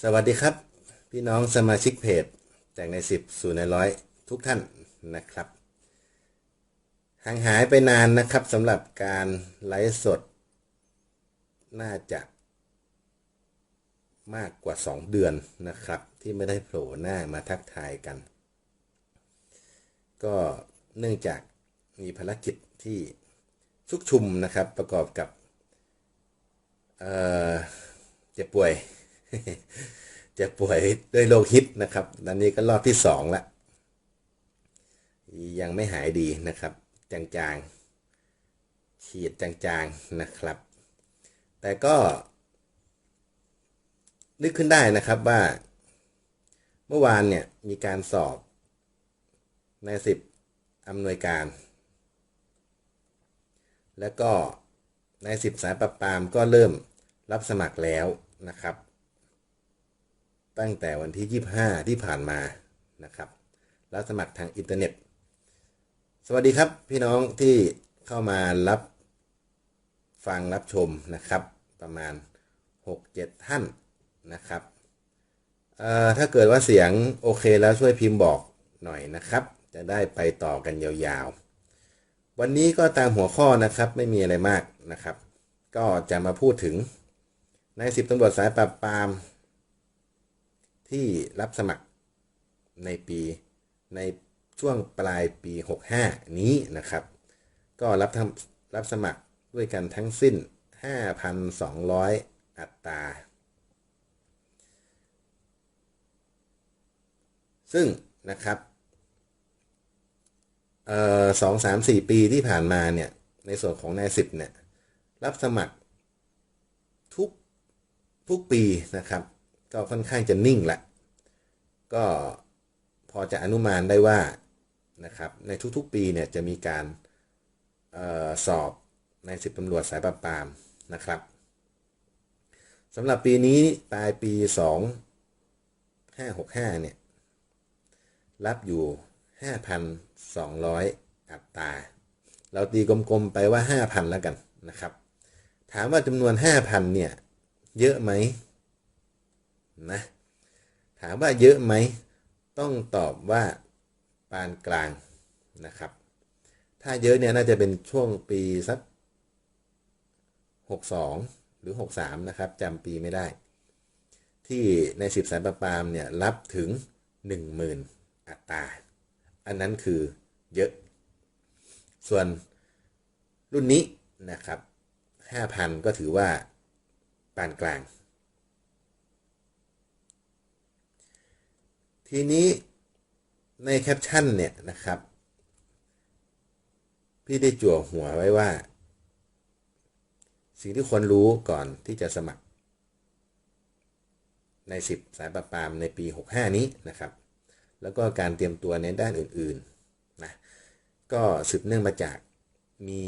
สวัสดีครับ พี่น้องสมาชิกเพจแจกในสิบสู่ในร้อยทุกท่านนะครับห่างหายไปนานนะครับสำหรับการไลฟ์สด น่าจะ มากกว่า 2 เดือนนะครับ ที่ไม่ได้โผล่หน้ามาทักทายกัน ก็เนื่องจากมีภารกิจที่ชุกชุมนะครับประกอบกับเเจ็บป่วย จ็บป่วยด้วยโรคฮิตนะครับตอนนี้ก็รอบที่สองละ ยังไม่หายดีนะครับ จางๆ ฉีดจางๆนะครับ แต่ก็ นึกขึ้นได้นะครับว่า เมื่อวานเนี่ยมีการสอบในสิบอำนวยการ แล้วก็ในสิบสายประปามก็เริ่มรับสมัครแล้วนะครับ ตั้งแต่วันที่ 25 ที่ผ่านมานะครับรับสมัครทางอินเทอร์เน็ต สวัสดีครับพี่น้องที่เข้ามารับฟังรับชมนะครับ ประมาณ 6-7 ท่านนะครับถ้าเกิดว่าเสียงโอเคแล้วช่วยพิมพ์บอกหน่อยนะครับ จะได้ไปต่อกันยาวๆ วันนี้ก็ตามหัวข้อนะครับไม่มีอะไรมากนะครับ ก็จะมาพูดถึงนายสิบตำรวจสายปราบปราม ที่รับสมัครในปีในช่วงปลายปี 65 นี้นะครับ ก็รับทำรับสมัครด้วยกันทั้งสิ้น 5,200 อัตรา ซึ่งนะครับสองสามสี่ปีที่ผ่านมาเนี่ย ในส่วนของนายสิบเนี่ย รับสมัครทุกทุกปีนะครับ ก็ค่อนข้างจะนิ่งละ ก็พอจะอนุมานได้ว่านะครับในทุกๆปีเนี่ยจะมีการออสอบในสิบตำรวจสายปราบปรามนะครับสำหรับปีนี้ปลายปี 2565 เนี่ย รับอยู่ 5,200 อัตรา เราตีกลมๆไปว่า 5,000 แล้วกันนะครับ ถามว่าจำนวน 5,000 เนี่ย เยอะไหม นะถามว่าเยอะไหมต้องตอบว่าปานกลางนะครับ ถ้าเยอะเนี่ยน่าจะเป็นช่วงปีสัก62 หรือ 63 นะครับจำปีไม่ได้ ที่ในสิบสายประปามเนี่ยรับถึง 10,000 อัตรา อันนั้นคือเยอะ ส่วนรุ่นนี้นะครับ 5,000 ก็ถือว่าปานกลาง ทีนี้ในแคปชั่นเนี่ยนะครับ พี่ได้จั่วหัวไว้ว่า สิ่งที่ควรรู้ก่อนที่จะสมัคร ใน 10 สายประปามในปี 65 นี้นะครับ แล้วก็การเตรียมตัวในด้านอื่นๆนะก็สืบเนื่องมาจากมี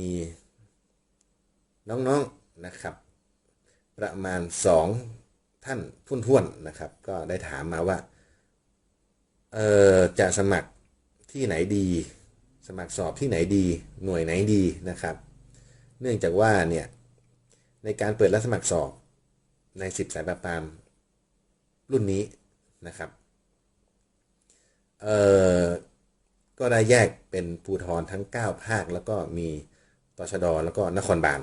น้องๆนนะครับ ประมาณ 2 ท่านทุ่นๆนะครับ ก็ได้ถามมาว่า เอ่อจะสมัครที่ไหนดี สมัครสอบที่ไหนดี หน่วยไหนดีนะครับ เนื่องจากว่าเนี่ยในการเปิดรับสมัครสอบใน 10 สายปราบปรามรุ่นนี้นะครับเอ่อก็ได้แยกเป็นภูทรทั้ง 9 ภาค แล้วก็มีตชดแล้วก็นครบาล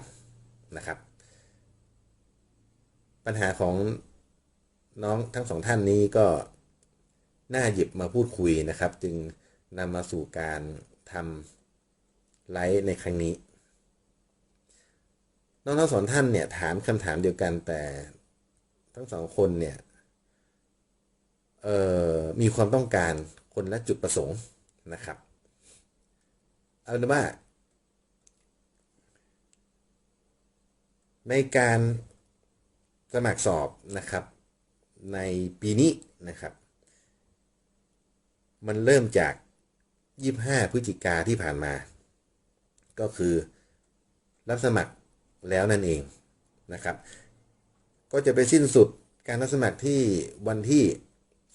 นะครับ ปัญหาของน้องทั้งสองท่านนี้ก็ น่าหยิบมาพูดคุยนะครับ จึงนำมาสู่การทำไลฟ์ในครั้งนี้น้องทั้งสองท่านเนี่ยถามคำถามเดียวกันแต่ทั้งสองคนเนี่ยมีความต้องการคนละจุดประสงค์นะครับ เอาเป็นว่า ในการสมัครสอบนะครับ ในปีนี้นะครับ มันเริ่มจาก 25 พฤศจิกาที่ผ่านมา ก็คือรับสมัครแล้วนั่นเองนะครับ ก็จะไปสิ้นสุดการรับสมัครที่วันที่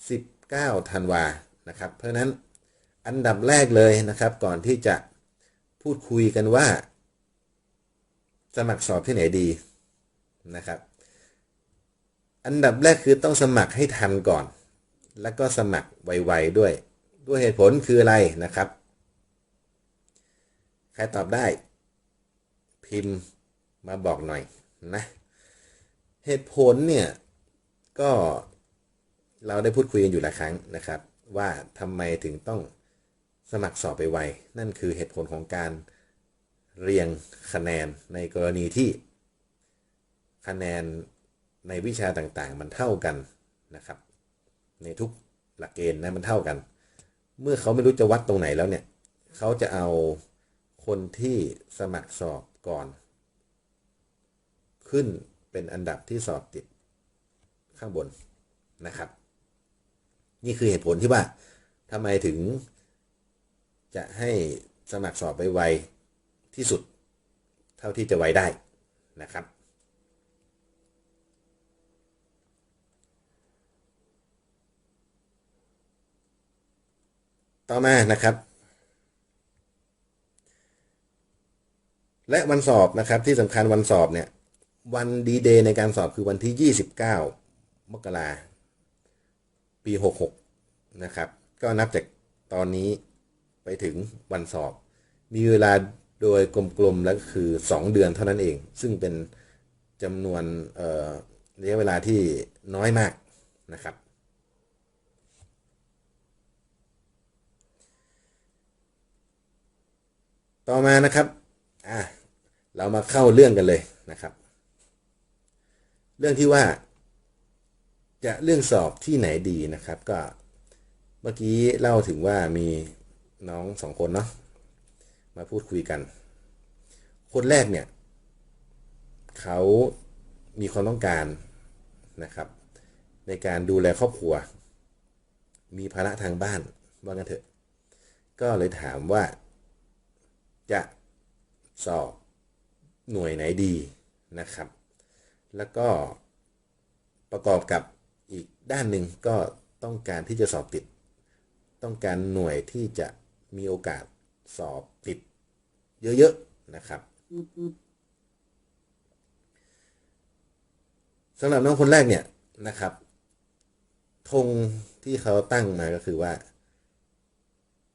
19 ธันวานะครับ เพราะนั้นอันดับแรกเลยนะครับ ก่อนที่จะพูดคุยกันว่า สมัครสอบที่ไหนดีนะครับ อันดับแรกคือต้องสมัครให้ทันก่อน แล้วก็สมัครไวๆด้วย ด้วยเหตุผลคืออะไรนะครับ ใครตอบได้ พิมพ์มาบอกหน่อยนะเหตุผลเนี่ย ก็เราได้พูดคุยกันอยู่หลายครั้งนะครับ ว่าทำไมถึงต้องสมัครสอบไปไว นั่นคือเหตุผลของการเรียงคะแนนในกรณีที่คะแนนในวิชาต่างๆ มันเท่ากันนะครับ ในทุกหลักเกณฑ์นะมันเท่ากัน เมื่อเขาไม่รู้จะวัดตรงไหนแล้วเนี่ย เขาจะเอาคนที่สมัครสอบก่อน ขึ้นเป็นอันดับที่สอบติดข้างบนนะครับ นี่คือเหตุผลที่ว่าทำไมถึงจะให้สมัครสอบไปไวที่สุด เท่าที่จะไวได้นะครับ ต่อมานะครับ และวันสอบนะครับที่สำคัญวันสอบเนี่ย วันดีเดย์ในการสอบคือวันที่ 29 มกราปี 66 นะครับ ก็นับจากตอนนี้ไปถึงวันสอบ มีเวลาโดยกลมๆแล้วคือ 2 เดือนเท่านั้นเอง ซึ่งเป็นจำนวนระยะเวลาที่น้อยมากนะครับ ต่อมานะครับอะเรามาเข้าเรื่องกันเลยนะครับ เรื่องที่ว่า จะเรื่องสอบที่ไหนดีนะครับ ก็เมื่อกี้เล่าถึงว่ามีน้องสองคนเนาะมาพูดคุยกัน คนแรกเนี่ย เขามีความต้องการนะครับ ในการดูแลครอบครัว มีภาระทางบ้านว่ากันเถอะ ก็เลยถามว่า จะสอบหน่วยไหนดีนะครับ แล้วก็ประกอบกับอีกด้านหนึ่งก็ต้องการที่จะสอบติด ต้องการหน่วยที่จะมีโอกาสสอบติดเยอะๆนะครับสำหรับน้องคนแรกเนี่ยนะครับธงที่เขาตั้งมาก็คือว่า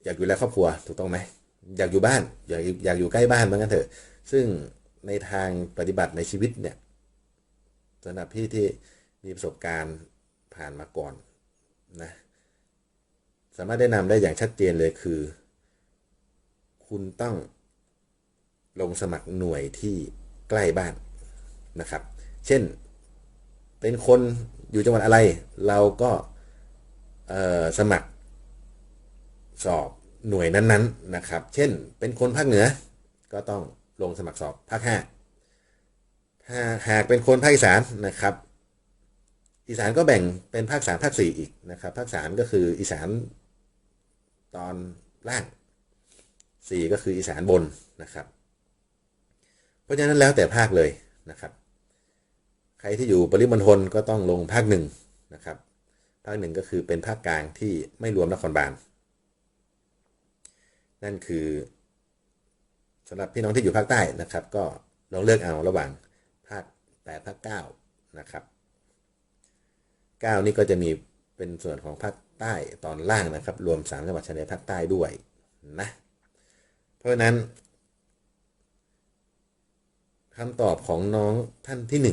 อยากอยู่แล้วครอบครัวถูกต้องไหม อยากอยู่บ้านอยากอยากอยู่ใกล้บ้านเหมือนกันเถอะ ซึ่งในทางปฏิบัติในชีวิตเนี่ยสำหรับพี่ที่มีประสบการณ์ผ่านมาก่อนนะสามารถได้นำได้อย่างชัดเจนเลยคือ คุณต้องลงสมัครหน่วยที่ใกล้บ้านนะครับ เช่นเป็นคนอยู่จังหวัดอะไร เราก็สมัครสอบ หน่วยนั้นๆนนนะครับ เช่น เป็นคนภาคเหนือ ก็ต้องลงสมัครสอบภาคห้าถ้าหากเป็นคนภาคอีสานนะครับอีสานก็แบ่งเป็นภาคสามภาคสี่อีกนะครับ ภาคสามก็คืออีสานตอนล่างสี่ก็คืออีสานบนนะครับ เพราะฉะนั้นแล้วแต่ภาคเลยนะครับ ใครที่อยู่ปริมณฑลก็ต้องลงภาคหนึ่งนะครับ ภาคหนึ่งก็คือเป็นภาคกลางที่ไม่รวมนครบาล นั่นคือสำหรับพี่น้องที่อยู่ภาคใต้นะครับ ก็ลองเลือกเอาระหว่างภาค8ภาค9นะครับ9นี่ก็จะมีเป็นส่วนของภาคใต้ตอนล่างนะครับ รวม3จังหวัดชายแดนภาคใต้ด้วยนะเพราะฉะนั้นคำตอบของน้องท่านที่1น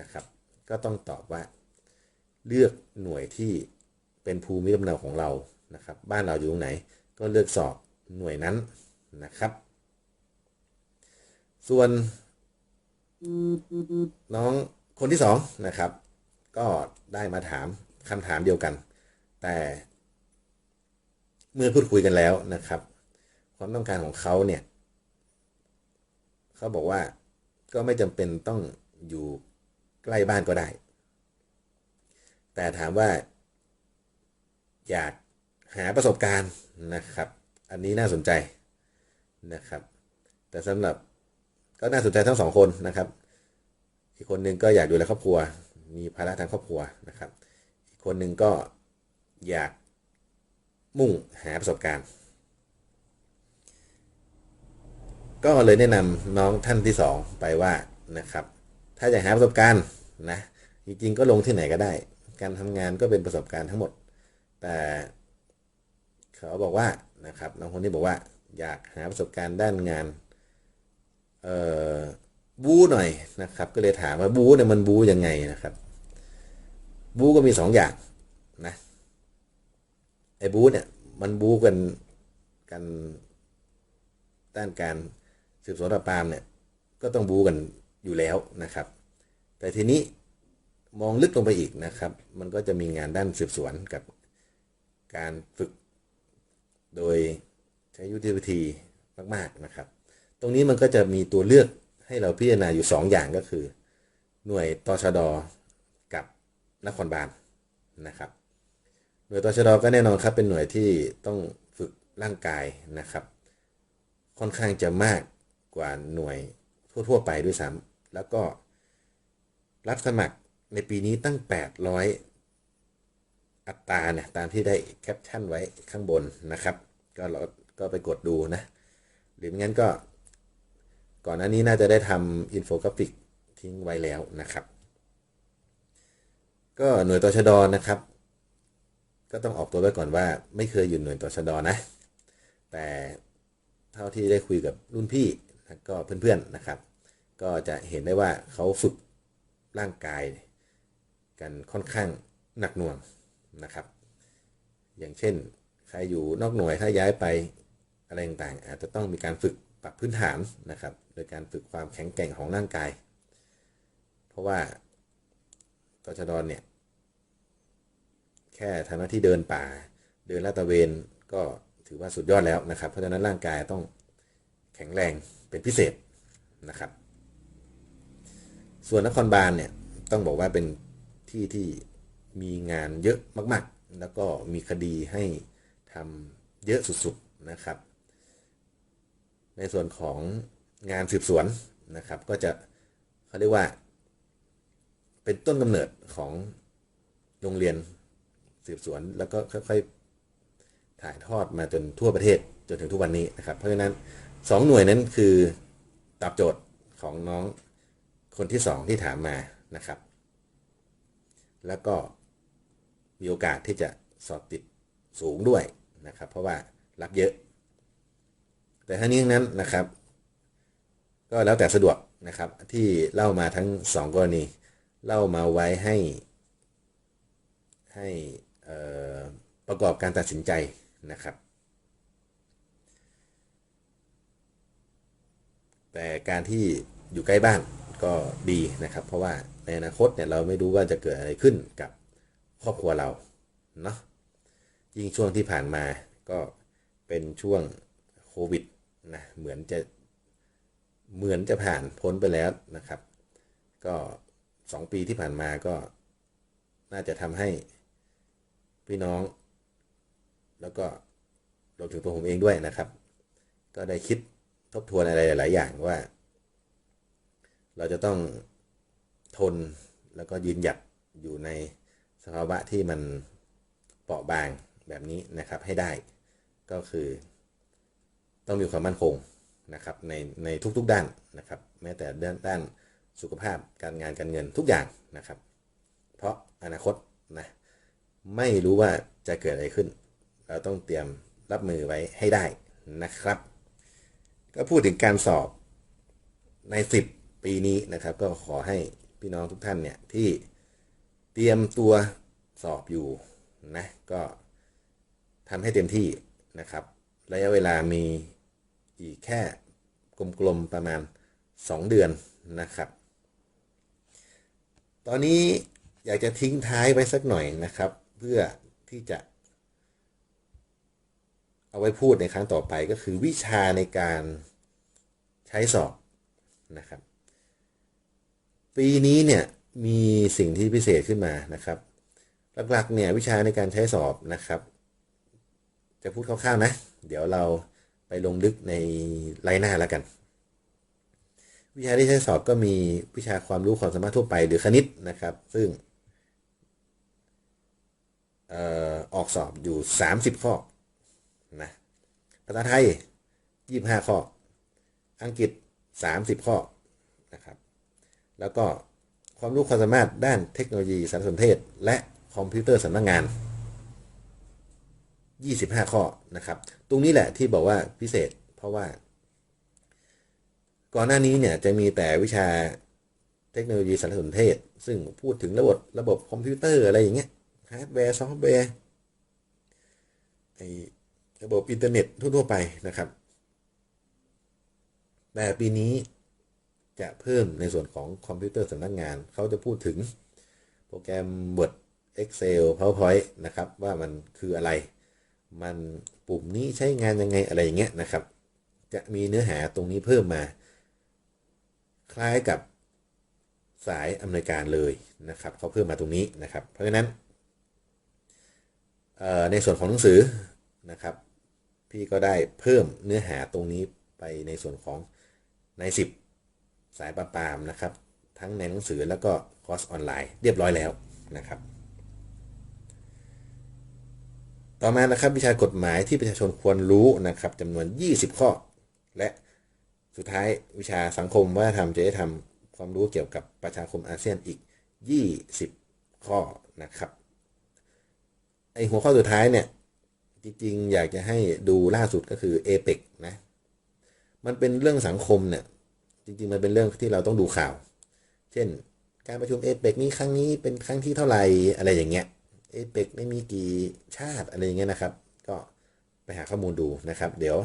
นะครับ ก็ต้องตอบว่าเลือกหน่วยที่เป็นภูมิลำเนาของเรานะครับ บ้านเราอยู่ตรงไหน ก็เลือกสอบ หน่วยนั้นนะครับ ส่วนน้องคนที่สองนะครับ ก็ได้มาถามคำถามเดียวกัน แต่เมื่อพูดคุยกันแล้วนะครับ ความต้องการของเขาเนี่ย เขาบอกว่าก็ไม่จำเป็นต้องอยู่ใกล้บ้านก็ได้ แต่ถามว่า อยากหาประสบการณ์นะครับ อันนี้น่าสนใจนะครับ แต่สำหรับก็น่าสนใจทั้งสองคนนะครับ อีกคนหนึ่งก็อยากดูแลครอบครัว มีภาระทางครอบครัวนะครับ อีกคนหนึ่งก็อยากมุ่งหาประสบการณ์ ก็เลยแนะนำน้องท่านที่สองไปว่านะครับ ถ้าอยากหาประสบการณ์นะจริงๆก็ลงที่ไหนก็ได้ การทำงานก็เป็นประสบการณ์ทั้งหมด แต่เขาบอกว่า นะครับน้องคนนี้บอกว่าอยากหาประสบการณ์ด้านงานเอ่อบูหน่อยนะครับ ก็เลยถามว่าบูเนี่ยมันบูยังไงนะครับ บูก็มีสองอย่างนะไอ้บูเนี่ยมันบูกันกันด้านการสืบสวนปราบปรามเนี่ยก็ต้องบูกันอยู่แล้วนะครับ แต่ทีนี้มองลึกลงไปอีกนะครับ มันก็จะมีงานด้านสืบสวนกับการฝึก โดยใช้ยุทธวิธีมากๆนะครับ ตรงนี้มันก็จะมีตัวเลือกให้เราพิจารณาอยู่ 2 อย่างก็คือ หน่วยตชดกับนครบาลนะครับ หน่วยตชดก็แน่นอนครับเป็นหน่วยที่ต้องฝึกร่างกายนะครับ ค่อนข้างจะมากกว่าหน่วยทั่วๆไปด้วยซ้ำแล้วก็รับสมัครในปีนี้ตั้ง 800 อัตราเนี่ยตามที่ได้แคปชั่นไว้ข้างบนนะครับ ก็เราก็ไปกดดูนะ หรือไม่งั้นก็ก่อนหน้านี้น่าจะได้ทำอินโฟกราฟิกทิ้งไว้แล้วนะครับ ก็หน่วยต่อชะดอนะครับ ก็ต้องออกตัวไว้ก่อนว่า ไม่เคยอยู่หน่วยต่อชะดอนะ แต่เท่าที่ได้คุยกับรุ่นพี่ก็เพื่อนๆนะครับ ก็จะเห็นได้ว่าเขาฝึกร่างกายกันค่อนข้างหนักหน่วง นะครับ อย่างเช่น ใครอยู่นอกหน่วยถ้าย้ายไปอะไรต่างๆอาจจะต้องมีการฝึกปรับพื้นฐานนะครับ โดยการฝึกความแข็งแกร่งของร่างกาย เพราะว่าตชดเนี่ย แค่ทำหน้าที่เดินป่า เดินลาดตระเวนก็ถือว่าสุดยอดแล้วนะครับ เพราะฉะนั้นร่างกายต้องแข็งแรงเป็นพิเศษนะครับ ส่วนนครบาลเนี่ยต้องบอกว่าเป็นที่ที่ มีงานเยอะมากๆ แล้วก็มีคดีให้ทำเยอะสุดๆนะครับ ในส่วนของงานสืบสวนนะครับ ก็จะเขาเรียกว่า เป็นต้นกำเนิดของโรงเรียนสืบสวนแล้วก็ค่อยๆถ่ายทอดมาจนทั่วประเทศจนถึงทุกวันนี้นะครับ เพราะฉะนั้นสองหน่วยนั้นคือตอบโจทย์ของน้องคนที่สองที่ถามมานะครับ แล้วก็ มีโอกาสที่จะสอบติดสูงด้วยนะครับ เพราะว่ารับเยอะ แต่ทั้งนี้ทั้งนั้นนะครับ ก็แล้วแต่สะดวกนะครับที่เล่ามาทั้งสองกรณี เล่ามาไว้ให้ ให้ประกอบการตัดสินใจนะครับ แต่การที่อยู่ใกล้บ้านก็ดีนะครับ เพราะว่าในอนาคตเนี่ยเราไม่รู้ว่าจะเกิดอะไรขึ้นกับ ครอบครัวเราเนาะยิ่งช่วงที่ผ่านมาก็เป็นช่วงโควิดนะเหมือนจะเหมือนจะผ่านพ้นไปแล้วนะครับ ก็สองปีที่ผ่านมาก็น่าจะทำให้พี่น้อง แล้วก็รวมถึงตัวผมเองด้วยนะครับ ก็ได้คิดทบทวนอะไรหลาย ๆ อย่างว่า เราจะต้องทนแล้วก็ยืนหยัดอยู่ใน สภาวะที่มันเปราะบางแบบนี้นะครับให้ได้ก็คือ ต้องมีความมั่นคงนะครับในในทุกๆด้านนะครับแม้แต่ด้านด้านสุขภาพการงานการเงินทุกอย่างนะครับ เพราะอนาคตนะไม่รู้ว่าจะเกิดอะไรขึ้น เราต้องเตรียมรับมือไว้ให้ได้นะครับ ก็พูดถึงการสอบใน 10 ปีนี้นะครับ ก็ขอให้พี่น้องทุกท่านเนี่ยที่ เตรียมตัวสอบอยู่นะก็ทำให้เต็มที่นะครับ ระยะเวลามีอีกแค่กลมๆประมาณ 2 เดือนนะครับ ตอนนี้อยากจะทิ้งท้ายไว้สักหน่อยนะครับ เพื่อที่จะ เอาไว้พูดในครั้งต่อไปก็คือวิชาในการใช้สอบนะครับ ปีนี้เนี่ย มีสิ่งที่พิเศษขึ้นมานะครับ หลักๆเนี่ยวิชาในการใช้สอบนะครับ จะพูดคร่าวๆนะ เดี๋ยวเราไปลงลึกในไลน์หน้าแล้วกัน วิชาที่ใช้สอบก็มีวิชาความรู้ความสามารถทั่วไปหรือคณิตนะครับ ซึ่งออกสอบอยู่ 30 ข้อนะภาษาไทย 25 ข้อ อังกฤษ 30 ข้อนะครับ แล้วก็ ความรู้ความสามารถด้านเทคโนโลยีสารสนเทศ และคอมพิวเตอร์สำนักงาน 25 ข้อนะครับ ตรงนี้แหละที่บอกว่าพิเศษ เพราะว่า ก่อนหน้านี้เนี่ยจะมีแต่วิชาเทคโนโลยีสารสนเทศ ซึ่งพูดถึงระบบระบบคอมพิวเตอร์อะไรอย่างเงี้ยฮาร์ดแวร์ซอฟต์แวร์ไอระบบอินเทอร์เน็ตทั่วๆไปนะครับ แต่ปีนี้ จะเพิ่มในส่วนของคอมพิวเตอร์สำนักงาน เขาจะพูดถึงโปรแกรม Word Excel PowerPoint นะครับ ว่ามันคืออะไร มันปุ่มนี้ใช้งานยังไงอะไรอย่างเงี้ยนะครับ จะมีเนื้อหาตรงนี้เพิ่มมา คล้ายกับสายอำนวยการเลยนะครับเขาเพิ่มมาตรงนี้นะครับ เพราะฉะนั้นในส่วนของหนังสือนะครับ พี่ก็ได้เพิ่มเนื้อหาตรงนี้ไปในส่วนของใน 10 สายประปามนะครับ ทั้งในหนังสือแล้วก็คอร์สออนไลน์เรียบร้อยแล้วนะครับ ต่อมานะครับวิชากฎหมายที่ประชาชนควรรู้นะครับจำนวน 20 ข้อ และสุดท้ายวิชาสังคมวัฒนธรรมจริยธรรมความรู้เกี่ยวกับประชาคมอาเซียนอีก 20 ข้อนะครับไอหัวข้อสุดท้ายเนี่ยจริงๆ อยากจะให้ดูล่าสุดก็คือ a p e ปนะ มันเป็นเรื่องสังคมเนี่ย จริงๆ มันเป็นเรื่องที่เราต้องดูข่าว เช่น การประชุมเอเปกนี้ครั้งนี้เป็นครั้งที่เท่าไหร่อะไรอย่างเงี้ยเอเปกไม่มีกี่ชาติอะไรอย่างเงี้ยนะครับ ก็ไปหาข้อมูลดูนะครับ เดี๋ยว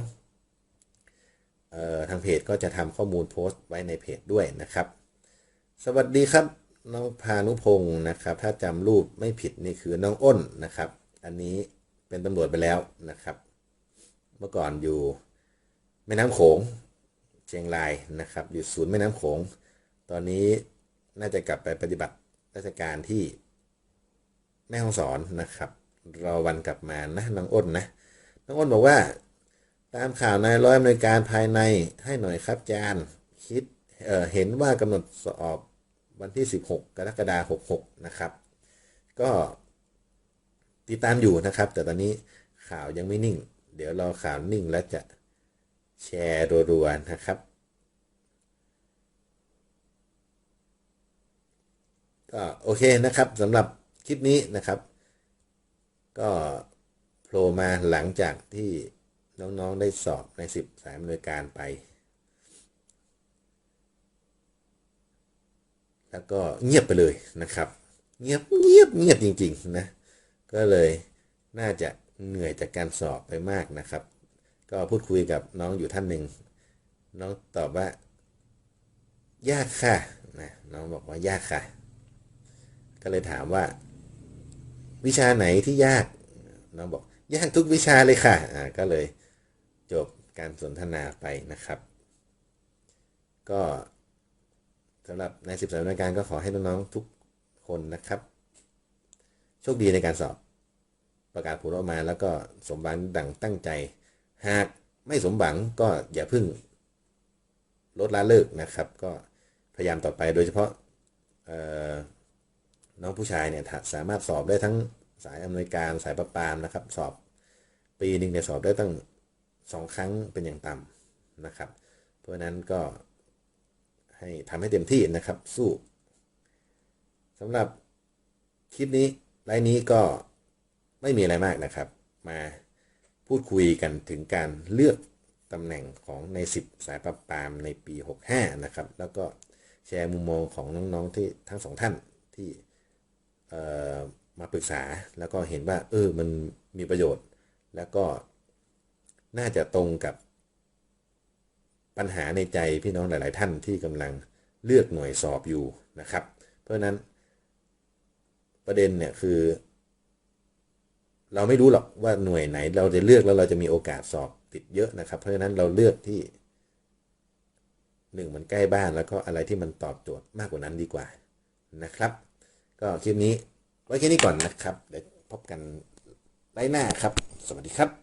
ทางเพจก็จะทำข้อมูลโพสต์ไว้ในเพจด้วยนะครับ สวัสดีครับน้องพานุพงศ์นะครับ ถ้าจำรูปไม่ผิดนี่คือน้องอ้นนะครับ อันนี้เป็นตำรวจไปแล้วนะครับ เมื่อก่อนอยู่แม่น้ำโขง ชียงรายนะครับ อยู่ศูนย์แม่น้ำโขง ตอนนี้น่าจะกลับไปปฏิบัติราชการที่แม่ฮ่องสอนนะครับ รอวันกลับมานะน้องอ้นนะน้องอ้นบอกว่า ตามข่าวนายร้อยอำนวยการภายในให้หน่อยครับจานคิดเเห็นว่ากำหนดสอบวันที่ 16 กรกฎาคม66 นะครับ ก็ติดตามอยู่นะครับ แต่ตอนนี้ข่าวยังไม่นิ่ง เดี๋ยวรอข่าวนิ่งแล้วจะ แชร์รัวๆนะครับ ก็โอเคนะครับสำหรับคลิปนี้นะครับ ก็โผล่มาหลังจากที่น้องๆได้สอบใน 10 สายอำนวยการไป แล้วก็เงียบไปเลยนะครับ เงียบเงียบเงียบจริง ๆ นะ ก็เลยน่าจะเหนื่อยจากการสอบไปมากนะครับ ก็พูดคุยกับน้องอยู่ท่านหนึ่ง น้องตอบว่ายากค่ะนะน้องบอกว่ายากค่ะ ก็เลยถามว่า วิชาไหนที่ยาก น้องบอกยากทุกวิชาเลยค่ะอ่าก็เลยจบการสนทนาไปนะครับ ก็สำหรับในสิบสานาการก็ขอให้น้องๆทุกคนนะครับ โชคดีในการสอบประกาศผลออกมาแล้วก็สมบังดังตั้งใจ หากไม่สมหวังก็อย่าพึ่งลดละเลิกนะครับ ก็พยายามต่อไปโดยเฉพาะน้องผู้ชายเนี่ยสามารถสอบได้ทั้งสายอำนวยการสายประปามนะครับ สอบปีหนึ่งเนี่ยสอบได้ตั้งสองครั้งเป็นอย่างต่ำนะครับ เพราะนั้นก็ให้ทำให้เต็มที่นะครับสู้สำหรับคลิปนี้ไลน์นี้ก็ไม่มีอะไรมากนะครับ มา พูดคุยกันถึงการเลือกตำแหน่งของใน 10 สายประปามในปี 65 นะครับ แล้วก็แชร์มุมมองของน้องๆที่ทั้งสองท่านที่มาปรึกษาแล้วก็เห็นว่า เออมันมีประโยชน์ แล้วก็น่าจะตรงกับปัญหาในใจพี่น้องหลาย ๆ ท่านที่กำลังเลือกหน่วยสอบอยู่นะครับ เพราะนั้นประเด็นเนี่ยคือ เราไม่รู้หรอกว่าหน่วยไหน เราจะเลือกแล้วเราจะมีโอกาสสอบติดเยอะนะครับ เพราะฉะนั้นเราเลือกที่หนึ่งมันใกล้บ้านแล้วก็อะไรที่มันตอบโจทย์มากกว่านั้นดีกว่านะครับ ก็คลิปนี้ไว้แค่นี้ก่อนนะครับเดี๋ยวพบกันไว้หน้าครับ สวัสดีครับ